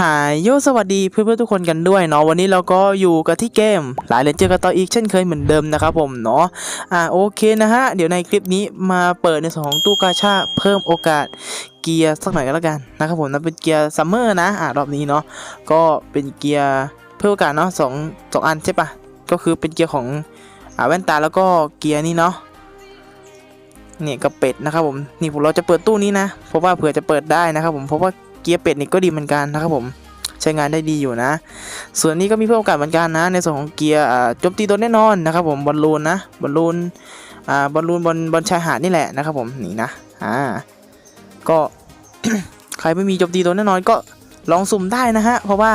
หายโยสวัสดีเพื่อนๆทุกคนกันด้วยเนาะวันนี้เราก็อยู่กันที่เกมหลายเลนเจอกันต่ออีกเช่นเคยเหมือนเดิมนะครับผมเนาะอ่าโอเคนะฮะเดี๋ยวในคลิปนี้มาเปิดในส่วนของตู้กาชาเพิ่มโอกาสเกียร์สักหน่อยก็แล้วกันนะครับผมนะเป็นเกียร์ซัมเมอร์นะอ่ารอบนี้เนาะก็เป็นเกียร์เพิ่มโอกาสเนาะสองสองอันใช่ปะก็คือเป็นเกียร์ของอ่าแว่นตาแล้วก็เกียร์นี่เนาะเนี่ยกับเป็ดนะครับผมนี่ผมเราจะเปิดตู้นี้นะเพราะว่าเผื่อจะเปิดได้นะครับผมเพราะว่า เกียร์เป็ดนี่ก็ดีเหมือนกันนะครับผมใช้งานได้ดีอยู่นะ ส่วนนี้ก็มีเพิ่มโอกาสเหมือนกันนะ ในส่วนของเกียร์โจมตีตัวแน่นอนนะครับผมบอลลูนนะบอลลูนบอลลูนบนบนชายหาดนี่แหละนะครับผมนี่นะอ่าก็ใครไม่มีโจมตีตัวแน่นอนก็ลองสุ่มได้นะฮะเพราะว่า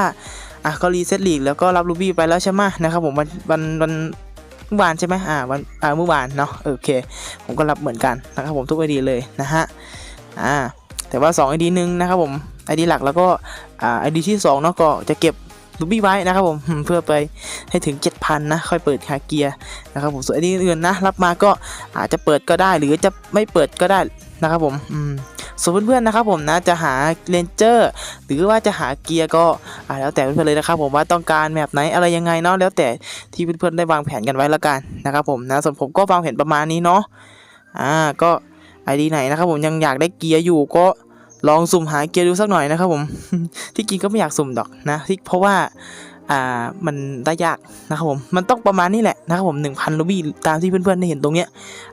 อะก็รีเซ็ตลีกแล้วก็รับรูบี้ไปแล้วใช่ไหมนะครับผมวันวันวันเมื่อวานใช่ไหมอ่าวันอ่าเมื่อวานเนาะโอเค ผมก็รับเหมือนกันนะครับผมทุกไอดีเลยนะฮะอ่าแต่ว่า2 ID หนึ่งนะครับผม ID หลักแล้วก็อ่า ID ที่2เนาะก็จะเก็บรูบี้ไว้นะครับผมเพื่อไปให้ถึง 7,000 นะ ค่อยเปิดคาเกียร์นะครับผมส่วน ID อื่นนะ รับมาก็อาจจะเปิดก็ได้หรือจะไม่เปิดก็ได้นะครับผมส่วนเพื่อนๆนะครับผมนะจะหาเลนเจอร์หรือว่าจะหาเกียร์ก็อ่าแล้วแต่เพื่อนๆเลยนะครับผมว่าต้องการแบบไหนอะไรยังไงเนาะแล้วแต่ที่เพื่อนๆได้วางแผนกันไว้แล้วกันนะครับผมนะส่วนผมก็วางแผนประมาณนี้เนาะอ่าก็ไอดีไหนนะครับผมยังอยากได้เกียร์อยู่ก็ ลองสุ่มหาเกียร์ดูสักหน่อยนะครับผม ที่จริงก็ไม่อยากสุ่มดอกนะที่เพราะว่าอ่ามันได้ยากนะครับผมมันต้องประมาณนี้แหละนะครับผม1,000ลูบี้ตามที่เพื่อนๆได้เห็นตรงเนี้ย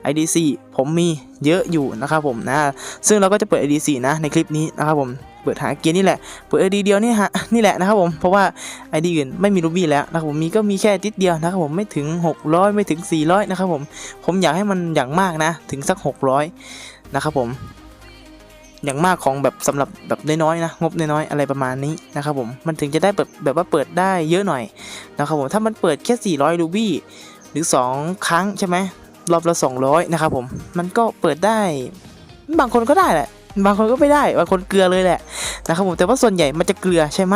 ID4 ผมมีเยอะอยู่นะครับผมนะซึ่งเราก็จะเปิด ID4 นะในคลิปนี้นะครับผมเปิดหาเกียร์นี่แหละเปิด ID เดียวนี่ฮะนี่แหละนะครับผมเพราะว่า ID อื่นไม่มีลูบี้แล้วนะครับผมมีก็มีแค่ติดเดียวนะครับผมไม่ถึง 600 ไม่ถึง 400นะครับผมผมอยากให้มันอย่างมากนะถึงสัก 600นะครับผม อย่างมากของแบบสำหรับแบบน้อยๆนะงบน้อยๆอะไรประมาณนี้นะครับผมมันถึงจะได้แบบแบบว่าเปิดได้เยอะหน่อยนะครับผมถ้ามันเปิดแค่ 400รูบี้หรือ 2 ครั้งใช่ไหมรอบละ200นะครับผมมันก็เปิดได้บางคนก็ได้แหละบางคนก็ไม่ได้บางคนเกลือเลยแหละนะครับผมแต่ว่าส่วนใหญ่มันจะเกลือใช่ไหม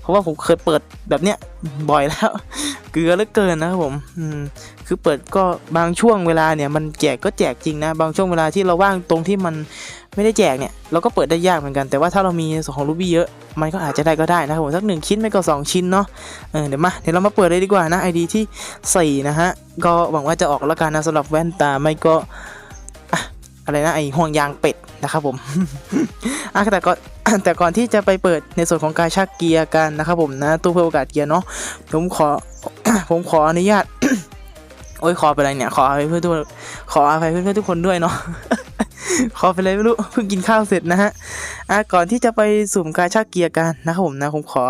เพราะว่าผมเคยเปิดแบบเนี้ยบ่อยแล้ว เกลือเหลือเกินนะครับผมอืมคือเปิดก็บางช่วงเวลาเนี่ยมันแจกก็แจกจริงนะ บางช่วงเวลาที่เราว่างตรงที่มัน ไม่ได้แจกเนี่ยเราก็เปิดได้ยากเหมือนกันแต่ว่าถ้าเรามีส่วนของรูบี้เยอะมันก็อาจจะได้ก็ได้นะครับผมสักหนึ่งชิ้นไม่ก็สองชิ้นเนาะเออเดี๋ยวมาเดี๋ยวเรามาเปิดเลยดีกว่านะไอดีที่สี่นะฮะ ก็หวังว่าจะออกแล้วกันนะสำหรับแว่นตาไม่ก็อะไรนะไอห่วงยางเป็ดนะครับผมอะแต่ก่อนแต่ก่อนที่จะไปเปิดในส่วนของการชักเกียร์กันนะครับผมนะตู้เพื่อโอกาสเกียร์เนาะผมขอผมขออนุญาตโอ้ยขอไปอะไรเนี่ยขออภัยเพื่อนทุกขออภัยเพื่อนๆทุกคนด้วยเนาะ ขอไปเลยไม่รู้เพิ่งกินข้าวเสร็จนะฮะอะก่อนที่จะไปสุ่มการชักเกียร์กันนะครับผมนะผมขอ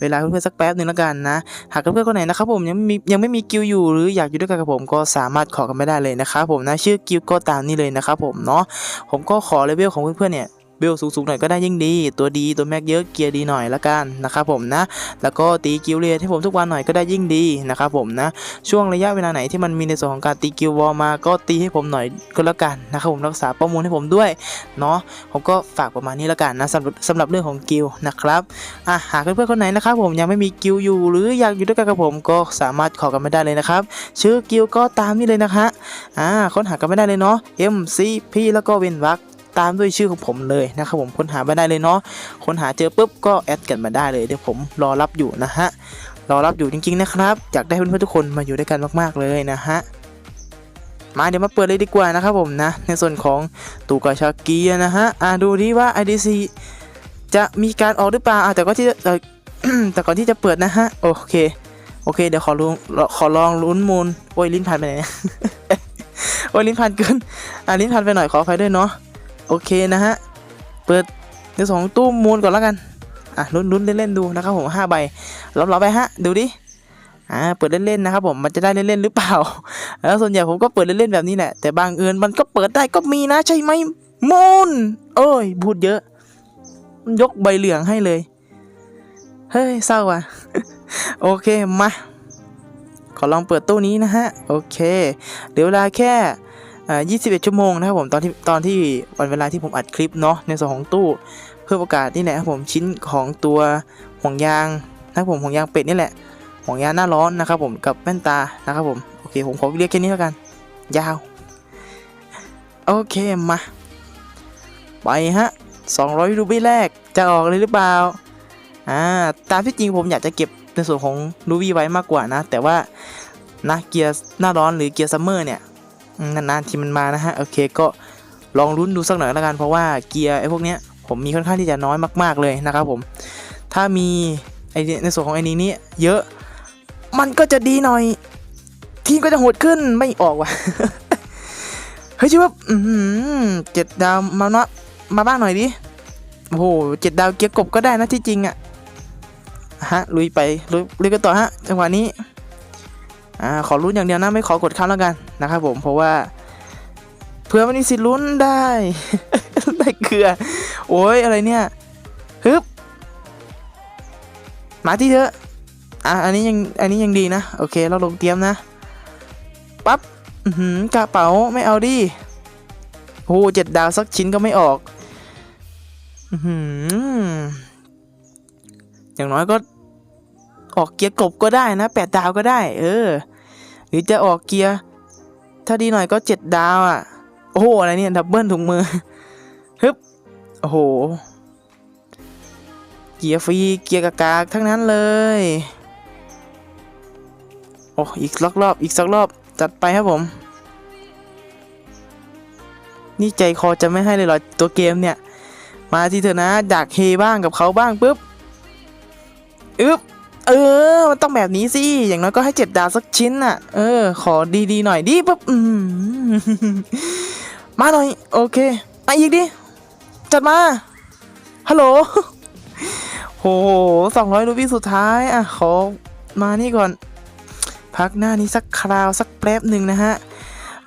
เวลาเพื่อนๆสักแป๊บหนึ่งแล้วกันนะ หากเพื่อนๆคนไหนนะครับผมยังไม่มียังไม่มีกิวอยู่หรืออยากอยู่ด้วยกันกับผมก็สามารถขอกันไม่ได้เลยนะครับผมนะชื่อกิวก็ตามนี้เลยนะครับผมเนาะผมก็ขอเลเวลของเพื่อนๆเนี่ย เบลสูงๆหน่อยก็ได้ยิ่งดี ตัวดีตัวแม็กเยอะเกียร์ดีหน่อยละกันนะครับผมนะ แล้วก็ตีกิลเรียให้ผมทุกวันหน่อยก็ได้ยิ่งดีนะครับผมนะ ช่วงระยะเวลาไหนที่มันมีในส่วนของการตีกิลวอลมาก็ตีให้ผมหน่อยก็แล้วกันนะครับผมรักษาประมูลให้ผมด้วยเนาะผมก็ฝากประมาณนี้ล้วกันนะสำหรับสำหรับเรื่องของกิลนะครับอะหากเพื่อนๆคนไหนนะครับผมยังไม่มีกิลอยู่หรืออยากอยู่ด้วยกันกับผมก็สามารถขอกันไม่ได้เลยนะครับ ชื่อกิลก็ตามนี้เลยนะคะอ่าค้นหากันไม่ได้เลยเนาะ M C P แล้วก็เวนวรรค ตามด้วยชื่อของผมเลยนะครับผมค้นหาไม่ได้เลยเนาะค้นหาเจอปุ๊บก็แอดกันมาได้เลยเดี๋ยวผมรอรับอยู่นะฮะรอรับอยู่จริงๆนะครับอยากได้เพื่อนๆทุกคนมาอยู่ด้วยกันมากๆเลยนะฮะมาเดี๋ยวมาเปิดเลยดีกว่านะครับผมนะ ในส่วนของตูกาชากีนะฮะอ่าดูดิว่า IDC จะมีการออกหรือเปล่าอ่าแต่ก็ที่เอ่แต่ก่อนที่จะเปิดนะฮะโอเคโอเค เดี๋ยวขอลองขอลองลุ้นมูลโอ้ยลิ้นพันไปไหนโอ้ยลิ้นพันเกินอ่าลิ้นพันไปหน่อยขออภัยด้วยเนาะ โอเคนะฮะ เปิดในส่วนของตู้มูลก่อนแล้วกัน อะลุ้นๆเล่นๆดูนะครับผมห้าใบลองๆไปฮะ ดูดิ อ่า เปิดเล่นๆนะครับผม มันจะได้เล่นๆหรือเปล่า แล้วส่วนใหญ่ผมก็เปิดเล่นๆแบบนี้แหละ แต่บางเอิญมันก็เปิดได้ก็มีนะใช่ไหมมูนเอ้ยพูดเยอะ ยกใบเหลืองให้เลย เฮ้ยเศร้าว่ะ โอเคมาขอลองเปิดตู้นี้นะฮะ โอเค เดี๋ยวเวลาแค่ อ่า21 ชั่วโมงนะครับผมตอนที่ตอนที่วันเวลาที่ผมอัดคลิปเนาะในส่วนของตู้ เพื่อโอกาสนี่แหละครับผมชิ้นของตัวห่วงยางนะครับผมห่วงยางเป็ดนี่แหละห่วงยางหน้าร้อนนะครับผมกับแว่นตานะครับผมโอเคผมขอเรียกแค่นี้แล้วกัน ยาวโอเคมาไปฮะ200รูบี้แรกจะออกเลยหรือเปล่าอ่าตามที่จริงผมอยากจะเก็บในส่วนของลูบี้ไว้มากกว่านะ แต่ว่านะเกียร์หน้าร้อนหรือเกียร์ซัมเมอร์เนี่ย นานๆทีมันมานะฮะโอเคก็ลองลุ้นดูสักหน่อยล้วกันเพราะว่าเกียร์ไอ้พวกเนี้ยผมมีค่อนข้างที่จะน้อยมาก ๆเลยนะครับผมถ้ามีไอในส่วนของไอ้นี้นี่เยอะ มันก็จะดีหน่อย ทีมก็จะโหดขึ้นไม่ออกว่ะเฮ้ยชิบะอือหือเจ็ดดาวมาเนาะมาบ้างหน่อยดิโอ้โหเจ็ดดาวเกียร์กบก็ได้นะที่จริงอะฮะลุยไปลุยลุยกันต่อฮะจังหวะนี้ อ่าขอลุ้นอย่างเดียวนะไม่ขอกดข้ามแล้วกันนะครับผมเพราะว่าเพื่อมันมีสิทธิ์ลุ้นได้ได้เกลือ โอ้ยอะไรเนี่ยฮึบมาที่เถอะอะอันนี้ยังอันนี้ยังดีนะโอเคเราลงเตรียมนะปั๊บกระเป๋าไม่เอาดิโอ้เจ็ดดาวสักชิ้นก็ไม่ออกอือย่างน้อยก็ออกเกียร์กบก็ได้นะแปดดาวก็ได้ เออ หรือจะออกเกียร์ ถ้าดีหน่อยก็เจ็ดดาวอะ โอ้โห อะไรเนี่ย ดับเบิลถุงมือ ฮึบ โอ้โห เกียร์ฟรี เกียร์กากากทั้งนั้นเลย โอ้อีกสักรอบ อีกสักรอบ จัดไปครับผม นี่ใจคอจะไม่ให้เลยเหรอ ตัวเกมเนี่ย มาที่เธอะนะอยากเฮบ้างกับเขาบ้างปุ๊บ อึ๊บ เออ มันต้องแบบนี้สิ อย่างน้อยก็ให้เจ็ดดาวสักชิ้นน่ะ เออ ขอดีๆหน่อยดิปุ๊บมมาหน่อย โอเคมาอีกดิ จัดมา ฮัลโหล โหสองร้อยรูปีสุดท้าย อะ ขอมานี่ก่อน พักหน้านี้สักคราวสักแป๊บหนึ่งนะฮะ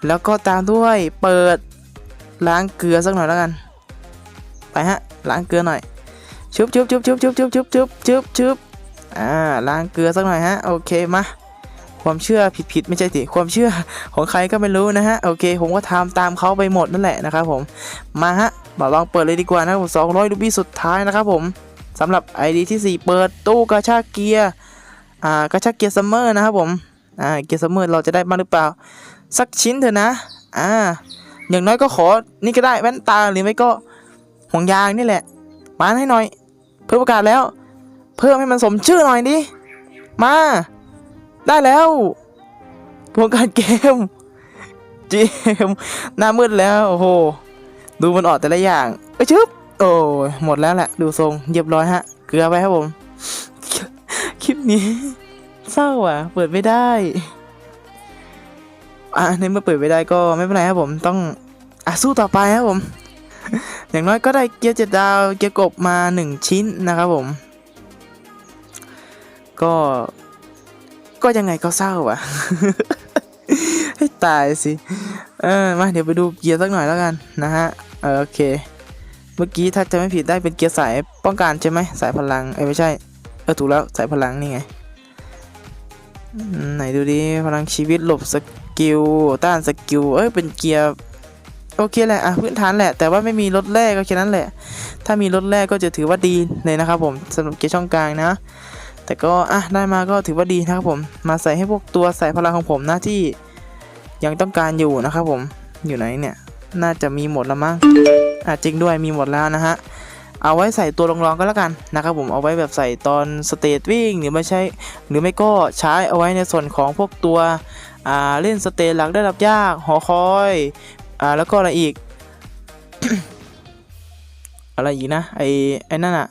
แล้วก็ตามด้วยเปิดล้างเกลือสักหน่อยแล้วกัน ไปฮะ ล้างเกลือหน่อย ชุบชุบชุบชุบชุบชุบชุบชุบชุบชุบ อ่าล้างเกลือสักหน่อยฮะโอเคมาความเชื่อผิดผิดไม่ใช่สิความเชื่อของใครก็ไม่รู้นะฮะโอเค ผมก็ทำตามเขาไปหมดนั่นแหละนะครับผมมาฮะมาลองเปิดเลยดีกว่านะครับสองร้อยรูปี้สุดท้ายนะครับผมสำหรับ ID ที่ 4 เปิดตู้กระชากเกียร์อ่ากระชากเกียร์ซัมเมอร์นะครับผมอ่าเกียร์ซัมเมอร์เราจะได้บ้าหรือเปล่า สักชิ้นเถอะนะอ่าอย่างน้อยก็ขอนี่ก็ได้แว่นตาหรือไม่ก็ห่วงยางนี่แหละมาให้หน่อยเพิ่มโอกาสแล้ว เพิ่มให้มันสมชื่อหน่อยดิ มา ได้แล้ววงการเกมเกมหน้ามืดแล้ว โอ้โห ดูมันออกแต่ละอย่าง เอ้ยชึบ โอ้หมดแล้วแหละ ดูทรงเรียบร้อยฮะ เกลือไปครับผม คลิปนี้ เศร้าอะ เปิดไม่ได้อะในเมื่อเปิดไม่ได้ก็ไม่เป็นไรครับผม ต้องอะสู้ต่อไปครับผม อย่างน้อยก็ได้เกียร์เจ็ดดาว เกียร์กบมาหนึ่งชิ้นนะครับผม ก็ ก็ยังไงก็เศร้าอะ ให้ตายสิ เออ มาเดี๋ยวไปดูเกียร์สักหน่อยแล้วกันนะฮะ เออโอเค เมื่อกี้ถ้าจะไม่ผิดได้เป็นเกียร์สายป้องกันใช่ไหม สายพลัง เอ้ยไม่ใช่ เออถูกแล้วสายพลังนี่ไง ไหนดูดิ พลังชีวิตหลบสกิลต้านสกิล เอ้ยเป็นเกียร์โอเคแหละ อะ พื้นฐานแหละ แต่ว่าไม่มีรถแรกก็แค่นั้นแหละ ถ้ามีรถแรกก็จะถือว่าดีเลยนะครับผมสำหรับเกียร์ช่องกลางนะ แต่ก็อะได้มาก็ถือว่าดีนะครับผม มาใส่ให้พวกตัวใส่พลังของผมนะที่ยังต้องการอยู่นะครับผมอยู่ไหนเนี่ย น่าจะมีหมดแล้วมั้งอะจริงด้วยมีหมดแล้วนะฮะเอาไว้ใส่ตัวรองๆก็แล้วกันนะครับผมเอาไว้แบบใส่ตอนสเตจวิ่งหรือไม่ใช่หรือไม่ก็ใช้เอาไว้ในส่วนของพวกตัวอ่าเล่นสเตจหลักได้รับยากหอคอยอ่าแล้วก็อะไรอีก อะไรอีกนะไอไอนั่นอะ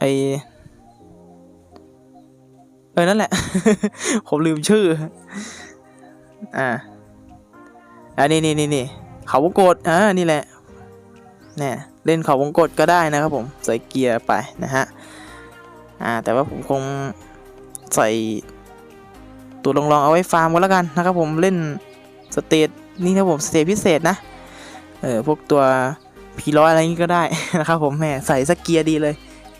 ไอ ออนั่นแหละ ผมลืมชื่อ อ่าอันนี้นี่นี่นี่เขาวงกดอ่านี่แหละเนี่ยเล่นเขาวงกดก็ได้นะครับผมใส่เกียร์ไปนะฮะอ่าแต่ว่าผมคงใส่ตัวลองๆเอาไว้ฟาร์มก็แล้วกันนะครับผมเล่นสเตจนี่นะผมสเตจพิเศษนะเออพวกตัวพีร้อยอะไรนี้ก็ได้นะครับผมแหมใส่สกเกียร์ดีเลย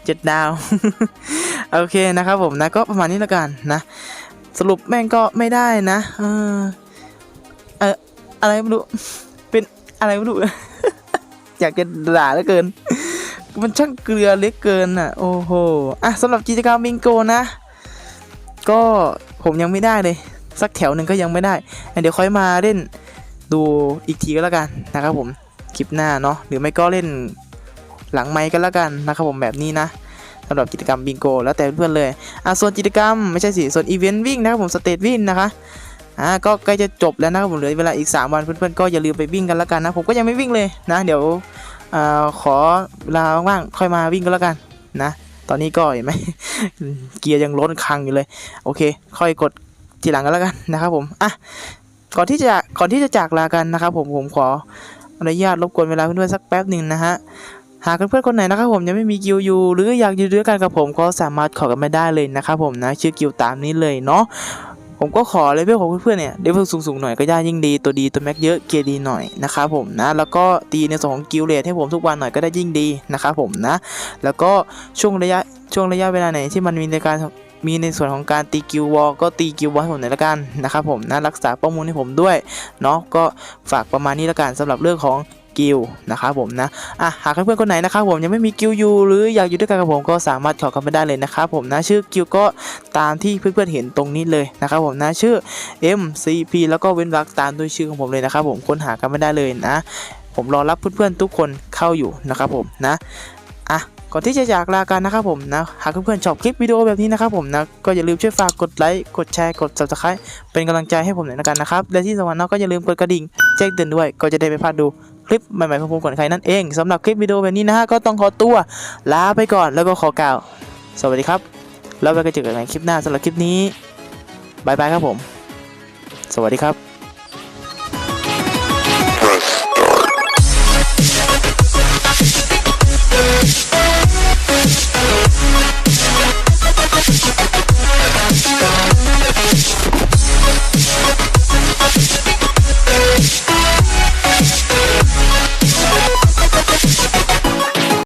เจ็ดดาว โอเคนะครับผมนะก็ประมาณนี้แล้วกันนะ สรุปแม่งก็ไม่ได้นะ เออเอออะไรไม่รู้เป็นอะไรไม่รู้ อยากจะด่าเหลือเกิน มันช่างเกลือเล็กเกินอะ โอ้โหอะสำหรับกิจกรรมบิงโกนะ ก็ผมยังไม่ได้เลย สักแถวหนึ่งก็ยังไม่ได้ เดี๋ยวค่อยมาเล่นดูอีกทีก็แล้วกันนะครับผมคลิปหน้าเนาะหรือไม่ก็เล่นหลังไมค์ก็แล้วกันนะครับผมแบบนี้นะ สำหรับกิจกรรมบิงโกแล้วแต่เพื่อนๆเลยอะส่วนกิจกรรมไม่ใช่สิส่วนอีเวนต์วิ่งนะครับผมสเตทวิ่งนะคะอ่าก็ใกล้จะจบแล้วนะครับผมเหลือเวลาอีก 3 วันเพื่อนๆก็อย่าลืมไปวิ่งกันแล้วกันนะผมก็ยังไม่วิ่งเลยนะ เดี๋ยวอ่าขอเวลาว่างๆค่อยมาวิ่งกันแล้วกันนะตอนนี้ก็เห็นไหมเกียร์ยังล้นคังอยู่เลย โอเค ค่อยกดทีหลังกันแล้วกันนะครับผมอะก่อนที่จะก่อนที่จะจากลากันนะครับผมผมขออนุญาตรบกวนเวลาเพื่อนๆสักแป๊บหนึ่งนะฮะ หากเพื่อนๆคนไหนนะครับผมยังไม่มีกิวอยู่หรืออยากอยู่ด้วยกันกับผมก็สามารถขอกันไม่ได้เลยนะครับผมนะชื่อกิวตามนี้เลยเนาะผมก็ขอเลเวลของเพื่อนๆเนี่ยเลเวลสูงๆหน่อยก็ได้ยิ่งดีตัวดีตัวแม็กเยอะเกียร์ดีหน่อยนะครับผมนะแล้วก็ตีในส่วนของกิวเลทให้ผมทุกวันหน่อยก็ได้ยิ่งดีนะครับผมนะ แล้วก็ช่วงระยะช่วงระยะเวลาไหนที่มันมีในการมีในส่วนของการตีกิววอลก็ตีกิววอลให้ผมหน่อยละกันนะครับผมนะรักษาข้อมูลให้ผมด้วยเนาะก็ฝากประมาณนี้ละกันสำหรับเรื่องของ กิลนะครับผมนะอะหากเพื่อนๆคนไหนนะครับผมยังไม่มีกิลอยู่หรืออยากอยู่ด้วยกันกับผมก็สามารถขอกันไม่ได้เลยนะครับผมนะชื่อกิลก็ตามที่เพื่อนๆเห็นตรงนี้เลยนะครับผมนะชื่อ MCP แล้วก็เว้นวรรคตามด้วยชื่อของผมเลยนะครับผมค้นหากันไม่ได้เลยนะ ผมรอรับเพื่อนๆทุกคนเข้าอยู่นะครับผมนะอะก่อนที่จะจากลากันนะครับผมนะหากเพื่อนๆชอบคลิปวิดีโอแบบนี้นะครับผมนะก็อย่าลืมช่วยฝากกดไลค์กดแชร์กด subscribe เป็นกำลังใจให้ผมหน่อยละกันนะครับและที่สำคัญเนาะก็อย่าลืมกดกระดิ่งแจ้งเตือนด้วยก็จะได้ไม่พลาดดูคลิปใหม่ๆของผมก่อนใครนั่นเองสำหรับคลิปวิดีโอแบบนี้นะฮะก็ต้องขอตัวลาไปก่อนแล้วก็ขอกล่าว สวัสดีครับ แล้วไปกันเจอกันในคลิปหน้าสำหรับคลิปนี้บายบายครับผม สวัสดีครับ